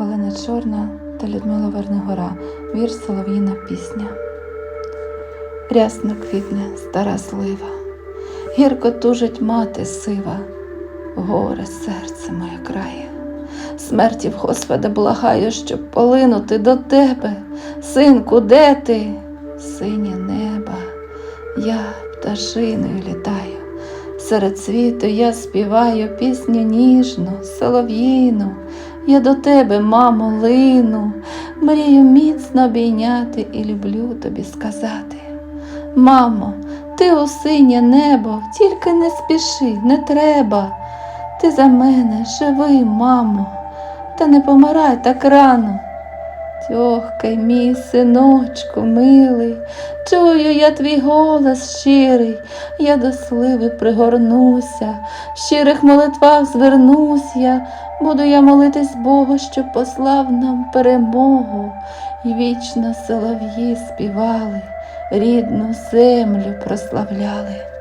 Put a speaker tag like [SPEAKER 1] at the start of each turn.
[SPEAKER 1] Олена Чорна та Людмила Вернигора. Вірш Солов'їна пісня. Рясно квітне стара слива, гірко тужить мати сива, горе серце моє крає. Смерті в Господа благаю, щоб полинути до тебе. Синку, де ти? Синє неба, я пташиною літаю. Серед світу я співаю пісню ніжну, солов'їну. Я до тебе, мамо, лину, мрію міцно обійняти і люблю тобі сказати. Мамо, ти у небо, тільки не спіши, не треба. Ти за мене живи, мамо, та не помирай так рано. Тьохкай, мій синочку милий, чую я твій голос щирий, я до сливи пригорнуся, в щирих молитвах звернусь я, буду я молитись Богу, щоб послав нам перемогу, і вічно солов'ї співали, рідну землю прославляли.